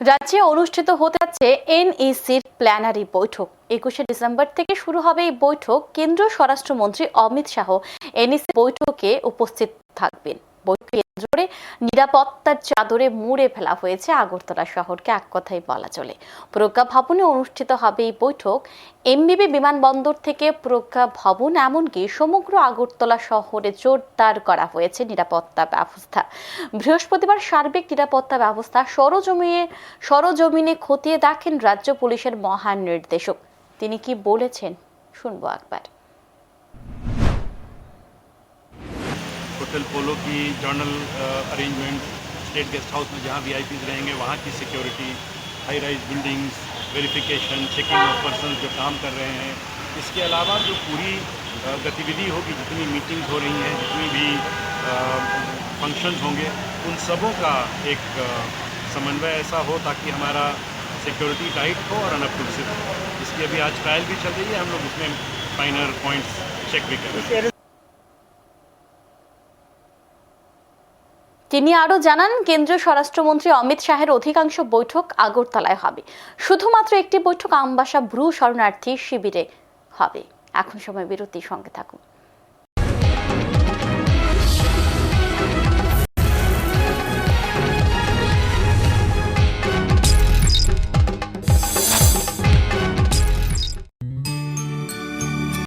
রাজ্যে অনুষ্ঠিত হতে যাচ্ছে এনইসির প্ল্যানারি বৈঠক। একুশে ডিসেম্বর থেকে শুরু হবে এই বৈঠক। কেন্দ্রীয় স্বরাষ্ট্রমন্ত্রী অমিত শাহ এনইসি বৈঠকে উপস্থিত থাকবেন। বৈঠকে নিরাপত্তার চাদরে মুড়ে ফেলা হয়েছে আগরতলা শহরকে এক কথাই বলা চলে। প্রজ্ঞা ভবনে অনুষ্ঠিত হবে এই বৈঠক। এমবিবি বিমানবন্দর থেকে প্রজ্ঞা ভবন এমনকি সমগ্র আগরতলা শহরে জোরদার করা হয়েছে নিরাপত্তা ব্যবস্থা। বৃহস্পতিবার সার্বিক নিরাপত্তা ব্যবস্থা সরজমিনে সরজমিনে খতিয়ে দেখেন রাজ্য পুলিশের মহান নির্দেশক তিনি কি বলেছেন? শুনব একবার। होटल पोलो की general arrangement state guest house में जहाँ वी रहेंगे, वहाँ की security high rise buildings verification checking of person जो काम कर रहे हैं। इसके अलावा जो पूरी गतिविधि होगी, जितनी मीटिंग्स हो रही हैं, जितनी भी फ़ंक्शंस होंगे, उन सबों का एक समन्वय ऐसा हो ताकि हमारा सिक्योरिटी टाइट हो और अनअप्रूसिव हो। इसकी अभी आज ट्रायल भी चल रही है, हम लोग उसमें फाइनल पॉइंट्स चेक भी कर रहे हैं। তিনি আরও জানান, কেন্দ্রীয় স্বরাষ্ট্রমন্ত্রী অমিত শাহের অধিকাংশ বৈঠক আগরতলায় হবে। শুধুমাত্র একটি বৈঠক আমবাসা, ভ্রু শরণার্থী শিবিরে হবে। এখন সময় বিরতির সঙ্গে থাকুন।